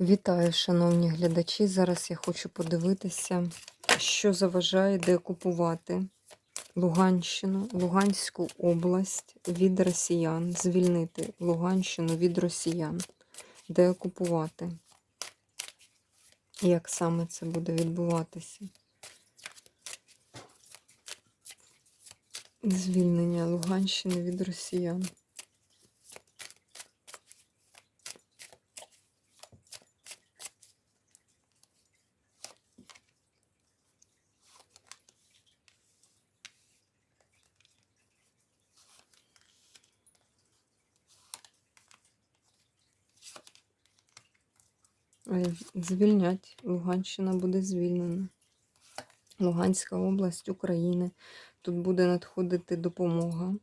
Вітаю, шановні глядачі. Зараз я хочу подивитися, що заважає деокупувати Луганщину, Луганську область від росіян, звільнити Луганщину від росіян, деокупувати. Як саме це буде відбуватися? Звільнення Луганщини від росіян. Звільнять. Луганщина буде звільнена. Луганська область України. Тут буде надходити допомога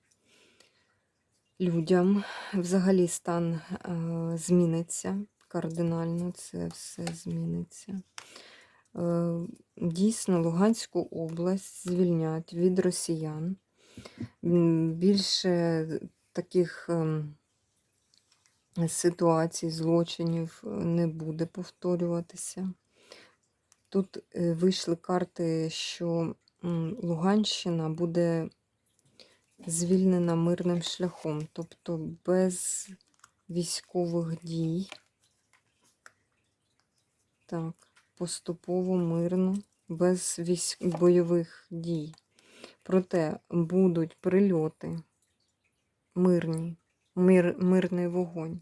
людям. Взагалі стан е, зміниться кардинально, це все зміниться. Е, дійсно, Луганську область звільнять від росіян. Більше таких. Ситуацій, злочинів е, не буде повторюватися. Тут е, вийшли карти, що Луганщина буде звільнена мирним шляхом, тобто без військових дій. Так, поступово мирно, без військ... бойових дій. Проте будуть прильоти мирні, мир... мирний вогонь.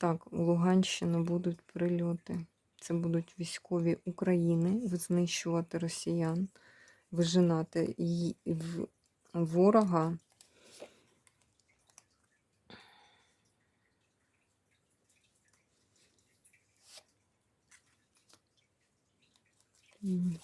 Так, у Луганщину будуть прильоти. Це будуть військові України знищувати росіян, вижинати і в ворога. М.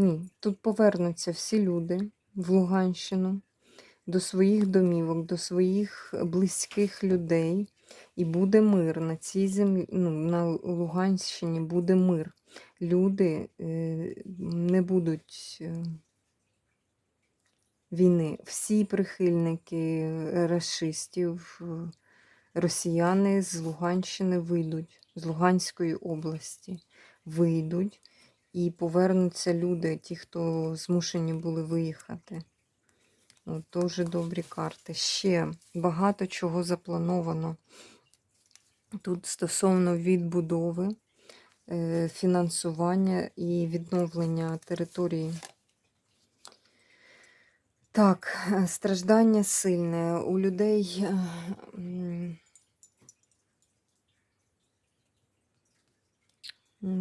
Ні, тут повернуться всі люди в Луганщину до своїх домівок, до своїх близьких людей, і буде мир на цій землі, ну, на Луганщині буде мир. Люди е, не будуть е, війни. Всі прихильники расистів, е, росіяни з Луганщини вийдуть, з Луганської області вийдуть і повернуться люди, ті, хто змушені були виїхати. От, Дуже добрі карти. Ще багато чого заплановано. Тут стосовно відбудови, е, фінансування і відновлення території. Так, е, страждання сильне. У людей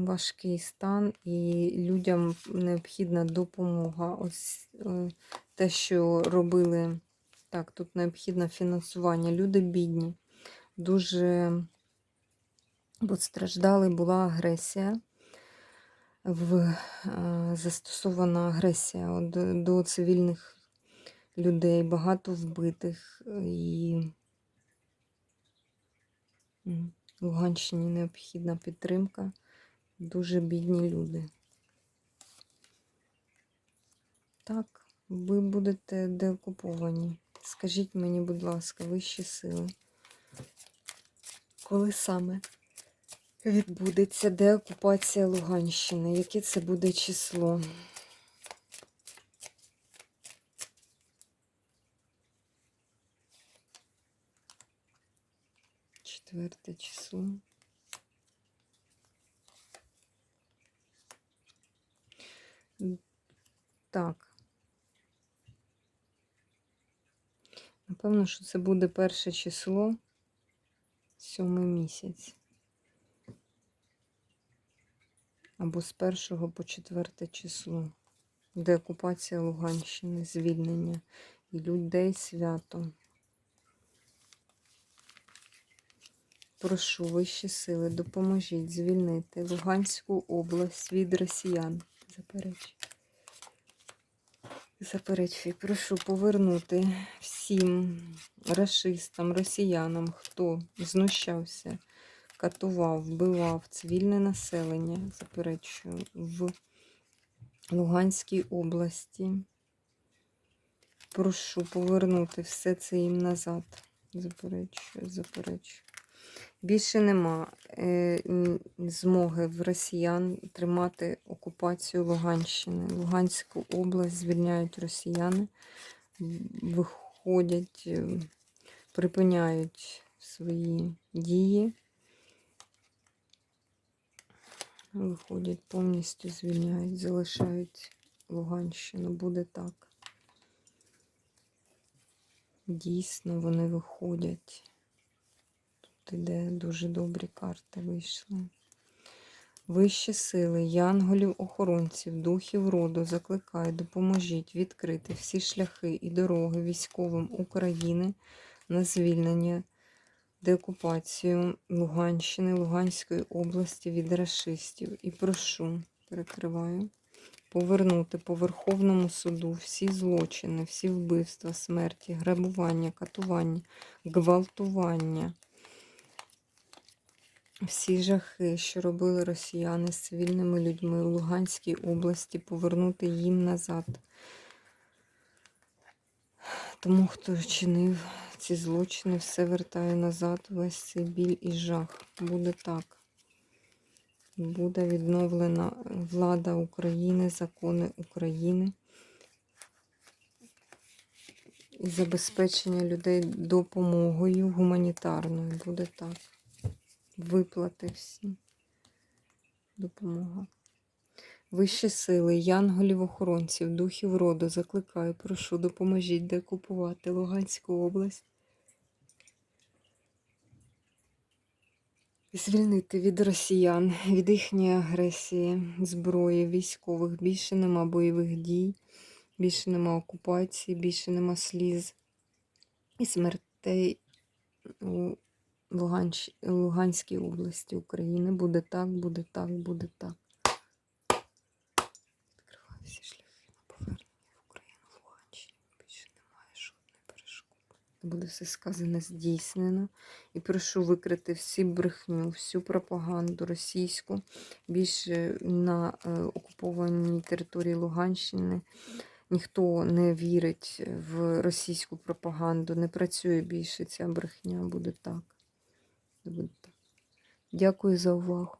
важкий стан, і людям необхідна допомога. Ось е, те, що робили. Так, тут необхідне фінансування. Люди бідні, дуже постраждали, була агресія, в, е, застосована агресія от, до цивільних людей, багато вбитих і Луганщині необхідна підтримка. Дуже бідні люди. Так, ви будете деокуповані. Скажіть мені, будь ласка, вищі сили. Коли саме відбудеться деокупація Луганщини? Яке це буде число? Четверте число. Так. Напевно, що це буде перше число, сьомий місяць. Або з першого по четверте число. Деокупація Луганщини, звільнення і людей свято. Прошу вищі сили, допоможіть звільнити Луганську область від росіян. Заперечую. Заперечую, прошу повернути всім расистам, росіянам, хто знущався, катував, вбивав цивільне населення, заперечую, в Луганській області. Прошу повернути все це їм назад. Заперечую, заперечую. Більше нема е, змоги в росіян тримати окупацію Луганщини. Луганську область звільняють росіяни, виходять, е, припиняють свої дії. Виходять, повністю звільняють, залишають Луганщину. Буде так. Дійсно, вони виходять. Тут іде дуже добрі карти вийшли. Вищі сили, янголів, охоронців, духів роду закликаю, допоможіть відкрити всі шляхи і дороги військовим України на звільнення, деокупацію Луганщини, Луганської області від рашистів. І прошу, перекриваю, повернути по Верховному суду всі злочини, всі вбивства, смерті, грабування, катування, гвалтування. Всі жахи, що робили росіяни з цивільними людьми у Луганській області, повернути їм назад. Тому, хто чинив ці злочини, все вертає назад, весь цей біль і жах. Буде так. Буде відновлена влада України, закони України і забезпечення людей допомогою гуманітарною. Буде так виплати всі. Допомога. Вищі сили, янголів, охоронців, духів роду закликаю, прошу, допоможіть декупувати Луганську область. Звільнити від росіян, від їхньої агресії, зброї, військових. Більше нема бойових дій, більше нема окупації, більше нема сліз і смертей у Луганщ... Луганській області України. Буде так, буде так, буде так. Відкриваю всі на повернення в Україну Луганщині. Більше немає жодної перешкоди. Буде все сказане здійснено. І прошу викрити всі брехню, всю пропаганду російську. Більше на е, окупованій території Луганщини. Ніхто не вірить в російську пропаганду, не працює більше ця брехня. Буде так. Дякую за увагу.